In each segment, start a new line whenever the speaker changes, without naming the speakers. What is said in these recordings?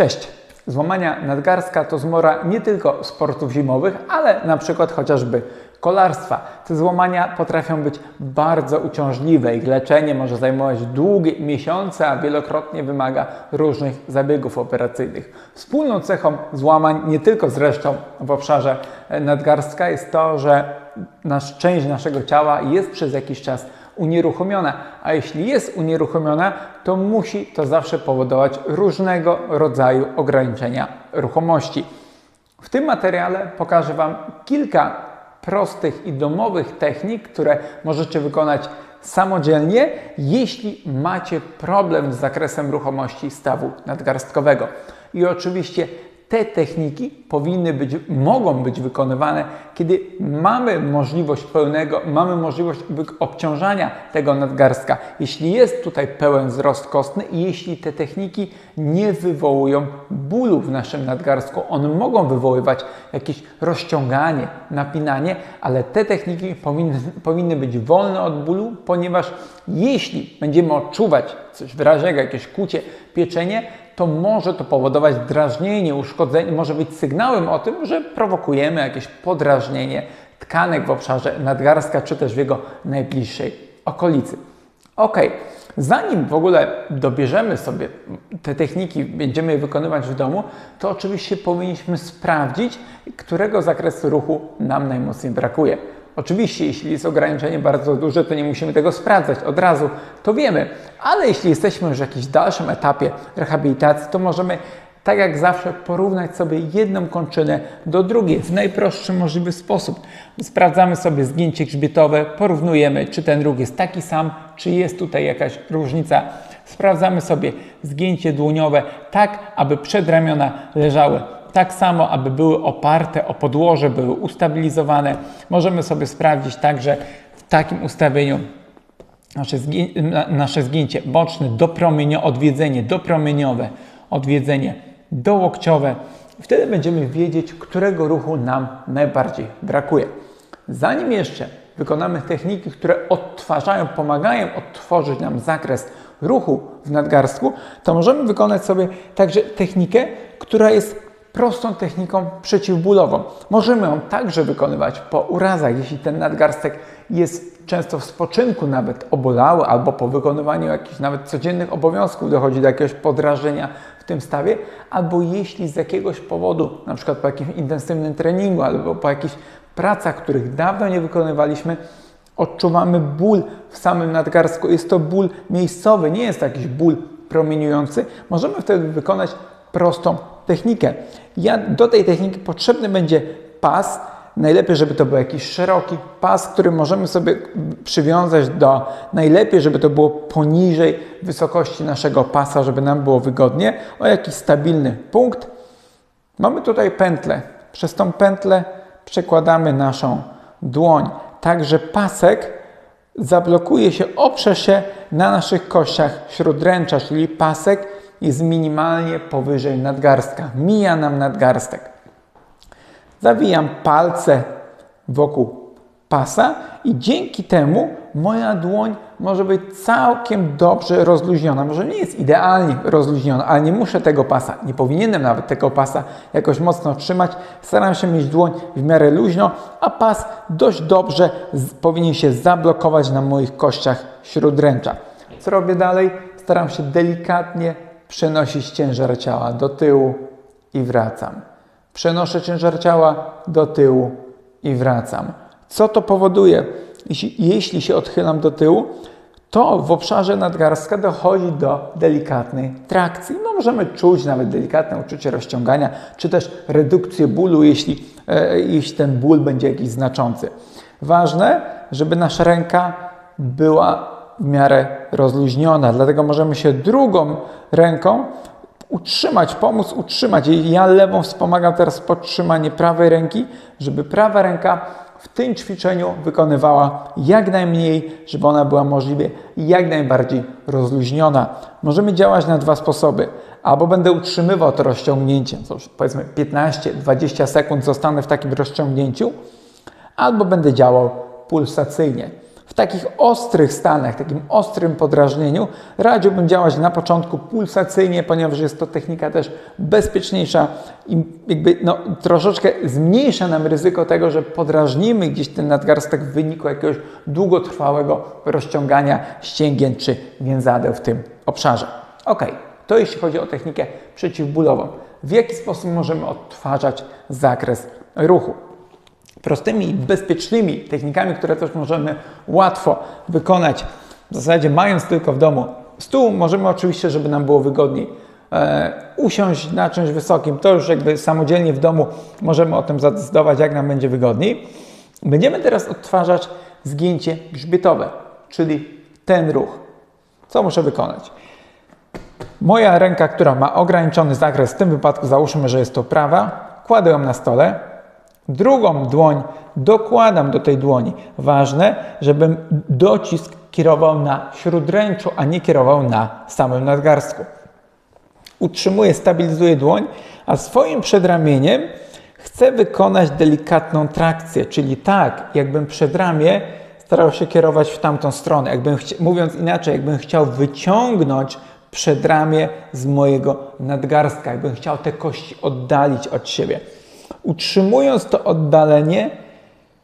Cześć! Złamania nadgarstka to zmora nie tylko sportów zimowych, ale na przykład chociażby kolarstwa. Te złamania potrafią być bardzo uciążliwe. Ich leczenie może zajmować długie miesiące, a wielokrotnie wymaga różnych zabiegów operacyjnych. Wspólną cechą złamań, nie tylko zresztą w obszarze nadgarstka, jest to, że nasz, część naszego ciała jest przez jakiś czas unieruchomiona, a jeśli jest unieruchomiona, to musi to zawsze powodować różnego rodzaju ograniczenia ruchomości. W tym materiale pokażę Wam kilka prostych i domowych technik, które możecie wykonać samodzielnie, jeśli macie problem z zakresem ruchomości stawu nadgarstkowego. I oczywiście te techniki powinny być, mogą być wykonywane, kiedy mamy możliwość pełnego, mamy możliwość obciążania tego nadgarstka. Jeśli jest tutaj pełen wzrost kostny i jeśli te techniki nie wywołują bólu w naszym nadgarstku, one mogą wywoływać jakieś rozciąganie, napinanie, ale te techniki powinny, powinny być wolne od bólu, ponieważ jeśli będziemy odczuwać coś wyraźnego, jakieś kucie, pieczenie, to może to powodować drażnienie, uszkodzenie, może być sygnałem o tym, że prowokujemy jakieś podrażnienie tkanek w obszarze nadgarstka, czy też w jego najbliższej okolicy. Ok, zanim w ogóle dobierzemy sobie te techniki, będziemy je wykonywać w domu, to oczywiście powinniśmy sprawdzić, którego zakresu ruchu nam najmocniej brakuje. Oczywiście, jeśli jest ograniczenie bardzo duże, to nie musimy tego sprawdzać od razu, to wiemy, ale jeśli jesteśmy już w jakimś dalszym etapie rehabilitacji, to możemy tak jak zawsze porównać sobie jedną kończynę do drugiej w najprostszy możliwy sposób. Sprawdzamy sobie zgięcie grzbietowe, porównujemy, czy ten ruch jest taki sam, czy jest tutaj jakaś różnica. Sprawdzamy sobie zgięcie dłoniowe tak, aby przedramiona leżały tak samo, aby były oparte o podłoże, były ustabilizowane. Możemy sobie sprawdzić także w takim ustawieniu nasze, zgię nasze zgięcie boczne, dopromienio odwiedzenie dopromieniowe, odwiedzenie dołokciowe. Wtedy będziemy wiedzieć, którego ruchu nam najbardziej brakuje. Zanim jeszcze wykonamy techniki, które odtwarzają, pomagają odtworzyć nam zakres ruchu w nadgarstku, to możemy wykonać sobie także technikę, która jest prostą techniką przeciwbólową. Możemy ją także wykonywać po urazach, jeśli ten nadgarstek jest często w spoczynku nawet obolały albo po wykonywaniu jakichś nawet codziennych obowiązków dochodzi do jakiegoś podrażenia w tym stawie, albo jeśli z jakiegoś powodu, na przykład po jakimś intensywnym treningu albo po jakichś pracach, których dawno nie wykonywaliśmy, odczuwamy ból w samym nadgarstku. Jest to ból miejscowy, nie jest to jakiś ból promieniujący. Możemy wtedy wykonać prostą technikę. Ja, do tej techniki potrzebny będzie pas. Najlepiej, żeby to był jakiś szeroki pas, który możemy sobie przywiązać do, najlepiej, żeby to było poniżej wysokości naszego pasa, żeby nam było wygodnie, o jakiś stabilny punkt. Mamy tutaj pętlę. Przez tą pętlę przekładamy naszą dłoń, tak że pasek zablokuje się, oprze się na naszych kościach śródręcza, czyli pasek jest minimalnie powyżej nadgarstka. Mija nam nadgarstek. Zawijam palce wokół pasa i dzięki temu moja dłoń może być całkiem dobrze rozluźniona. Może nie jest idealnie rozluźniona, ale nie muszę tego pasa, nie powinienem nawet tego pasa jakoś mocno trzymać. Staram się mieć dłoń w miarę luźno, a pas dość dobrze powinien się zablokować na moich kościach śródręcza. Co robię dalej? Staram się delikatnie przenosić ciężar ciała do tyłu i wracam. Przenoszę ciężar ciała do tyłu i wracam. Co to powoduje? Jeśli, się odchylam do tyłu, to w obszarze nadgarstka dochodzi do delikatnej trakcji. No, możemy czuć nawet delikatne uczucie rozciągania, czy też redukcję bólu, jeśli, e, jeśli ten ból będzie jakiś znaczący. Ważne, żeby nasza ręka była w miarę rozluźniona, dlatego możemy się drugą ręką utrzymać, pomóc utrzymać. Ja lewą wspomagam teraz podtrzymanie prawej ręki, żeby prawa ręka w tym ćwiczeniu wykonywała jak najmniej, żeby ona była możliwie jak najbardziej rozluźniona. Możemy działać na dwa sposoby. Albo będę utrzymywał to rozciągnięcie, to powiedzmy 15-20 sekund zostanę w takim rozciągnięciu, albo będę działał pulsacyjnie. Takich ostrych stanach, takim ostrym podrażnieniu radziłbym działać na początku pulsacyjnie, ponieważ jest to technika też bezpieczniejsza i jakby no, troszeczkę zmniejsza nam ryzyko tego, że podrażnimy gdzieś ten nadgarstek w wyniku jakiegoś długotrwałego rozciągania ścięgien czy więzadeł w tym obszarze. Ok, to jeśli chodzi o technikę przeciwbólową. W jaki sposób możemy odtwarzać zakres ruchu? Prostymi i bezpiecznymi technikami, które też możemy łatwo wykonać, w zasadzie mając tylko w domu stół, możemy oczywiście, żeby nam było wygodniej, e, usiąść na czymś wysokim, to już jakby samodzielnie w domu możemy o tym zadecydować, jak nam będzie wygodniej. Będziemy teraz odtwarzać zgięcie grzbietowe, czyli ten ruch. Co muszę wykonać? Moja ręka, która ma ograniczony zakres, w tym wypadku załóżmy, że jest to prawa, kładę ją na stole, Drugą dłoń dokładam do tej dłoni. Ważne, żebym docisk kierował na śródręczu, a nie kierował na samym nadgarstku. Utrzymuję, stabilizuję dłoń, a swoim przedramieniem chcę wykonać delikatną trakcję, czyli tak, jakbym przedramię starał się kierować w tamtą stronę. Jakbym mówiąc inaczej, jakbym chciał wyciągnąć przedramię z mojego nadgarstka, jakbym chciał te kości oddalić od siebie. Utrzymując to oddalenie,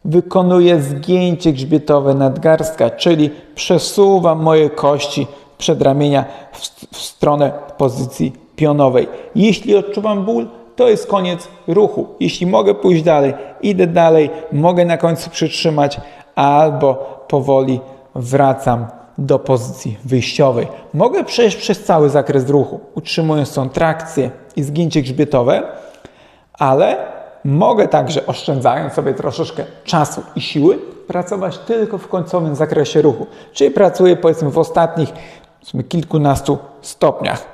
wykonuję zgięcie grzbietowe nadgarstka, czyli przesuwam moje kości przedramienia w, w stronę pozycji pionowej. Jeśli odczuwam ból, to jest koniec ruchu. Jeśli mogę pójść dalej, idę dalej, mogę na końcu przytrzymać albo powoli wracam do pozycji wyjściowej. Mogę przejść przez cały zakres ruchu, utrzymując tą trakcję i zgięcie grzbietowe, ale Mogę także, oszczędzając sobie troszeczkę czasu i siły, pracować tylko w końcowym zakresie ruchu. Czyli pracuję powiedzmy w ostatnich kilkunastu stopniach.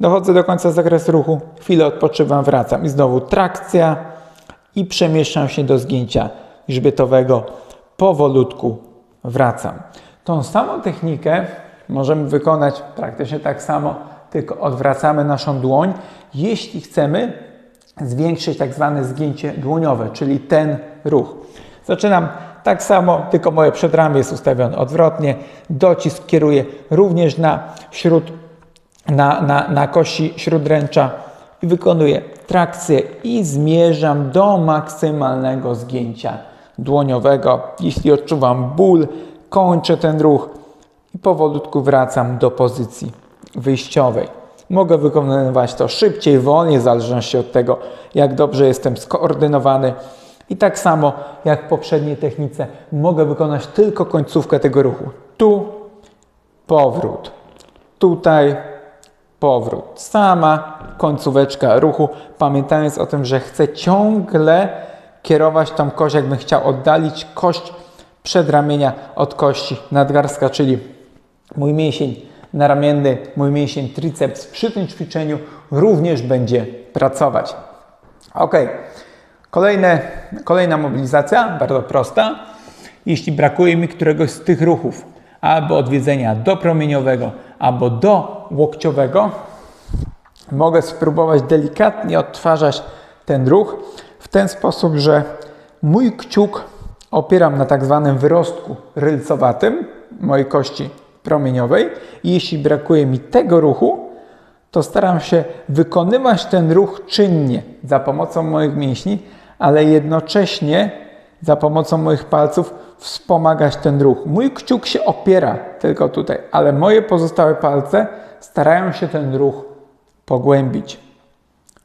Dochodzę do końca zakresu ruchu, chwilę odpoczywam, wracam i znowu trakcja i przemieszczam się do zgięcia grzbietowego. Powolutku wracam. Tą samą technikę możemy wykonać praktycznie tak samo, tylko odwracamy naszą dłoń, jeśli chcemy zwiększyć tak zwane zgięcie dłoniowe, czyli ten ruch. Zaczynam tak samo, tylko moje przedramię jest ustawione odwrotnie. Docisk kieruję również na, śród, na, na, na kości śródręcza i wykonuję trakcję i zmierzam do maksymalnego zgięcia dłoniowego. Jeśli odczuwam ból, kończę ten ruch i powolutku wracam do pozycji wyjściowej. Mogę wykonywać to szybciej, wolniej, w zależności od tego, jak dobrze jestem skoordynowany. I tak samo jak w poprzedniej technice, mogę wykonać tylko końcówkę tego ruchu. Tu powrót, tutaj powrót. Sama końcóweczka ruchu, pamiętając o tym, że chcę ciągle kierować tą kość, jakbym chciał oddalić kość przedramienia od kości nadgarstka, czyli mój mięsień naramienny, mój mięsień triceps przy tym ćwiczeniu również będzie pracować. Ok, Kolejne, kolejna mobilizacja, bardzo prosta. Jeśli brakuje mi któregoś z tych ruchów, albo odwiedzenia do promieniowego, albo do łokciowego, mogę spróbować delikatnie odtwarzać ten ruch w ten sposób, że mój kciuk opieram na tak zwanym wyrostku rylcowatym mojej kości promieniowej. I jeśli brakuje mi tego ruchu, to staram się wykonywać ten ruch czynnie za pomocą moich mięśni, ale jednocześnie za pomocą moich palców wspomagać ten ruch. Mój kciuk się opiera tylko tutaj, ale moje pozostałe palce starają się ten ruch pogłębić.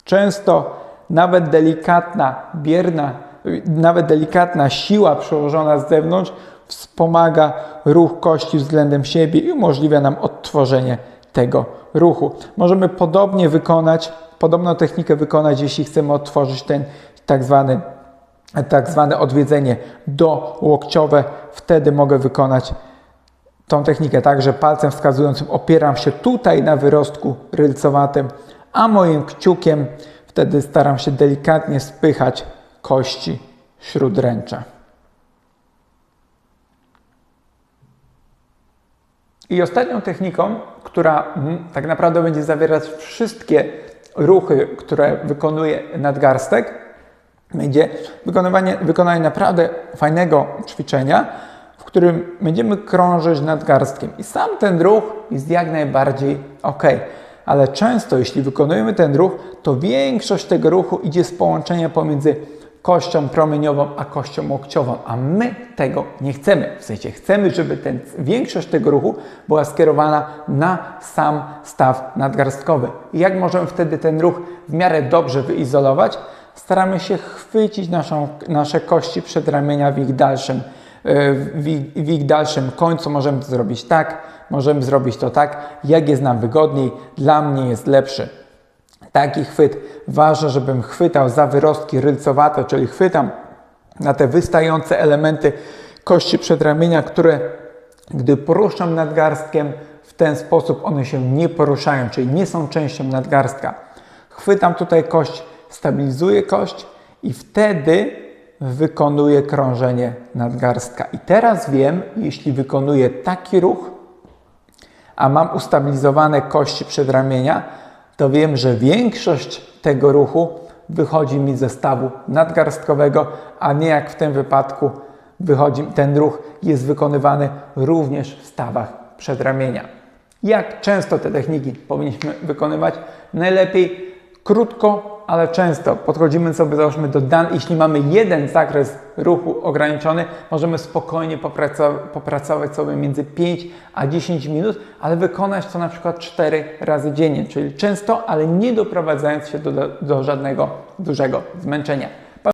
Często nawet delikatna, bierna, nawet delikatna siła przełożona z zewnątrz wspomaga ruch kości względem siebie i umożliwia nam odtworzenie tego ruchu. Możemy podobnie wykonać, podobną technikę wykonać, jeśli chcemy odtworzyć ten tak zwany tak zwane odwiedzenie do łokciowe. Wtedy mogę wykonać tą technikę tak, że palcem wskazującym opieram się tutaj na wyrostku rylcowatym, a moim kciukiem wtedy staram się delikatnie spychać kości śródręcza. I ostatnią techniką, która tak naprawdę będzie zawierać wszystkie ruchy, które wykonuje nadgarstek, będzie wykonywanie, wykonanie naprawdę fajnego ćwiczenia, w którym będziemy krążyć nadgarstkiem. I sam ten ruch jest jak najbardziej ok. Ale często, jeśli wykonujemy ten ruch, to większość tego ruchu idzie z połączenia pomiędzy kością promieniową a kością łokciową, a my tego nie chcemy. W sensie chcemy, żeby ten, większość tego ruchu była skierowana na sam staw nadgarstkowy. I jak możemy wtedy ten ruch w miarę dobrze wyizolować? Staramy się chwycić naszą, nasze kości przedramienia w ich dalszym w ich, w ich dalszym końcu możemy to zrobić tak, możemy zrobić to tak, jak jest nam wygodniej, dla mnie jest lepszy. Taki chwyt. Ważne, żebym chwytał za wyrostki rylcowate, czyli chwytam na te wystające elementy kości przedramienia, które gdy poruszam nadgarstkiem, w ten sposób one się nie poruszają, czyli nie są częścią nadgarstka. Chwytam tutaj kość, stabilizuję kość i wtedy wykonuję krążenie nadgarstka. I teraz wiem, jeśli wykonuję taki ruch, a mam ustabilizowane kości przedramienia, to wiem, że większość tego ruchu wychodzi mi ze stawu nadgarstkowego, a nie jak w tym wypadku wychodzi, ten ruch jest wykonywany również w stawach przedramienia. Jak często te techniki powinniśmy wykonywać? Najlepiej krótko, ale często podchodzimy sobie, załóżmy, do dan. Jeśli mamy jeden zakres ruchu ograniczony, możemy spokojnie popracować, popracować sobie między 5 a 10 minut, ale wykonać to na przykład 4 razy dziennie, czyli często, ale nie doprowadzając się do, do żadnego dużego zmęczenia.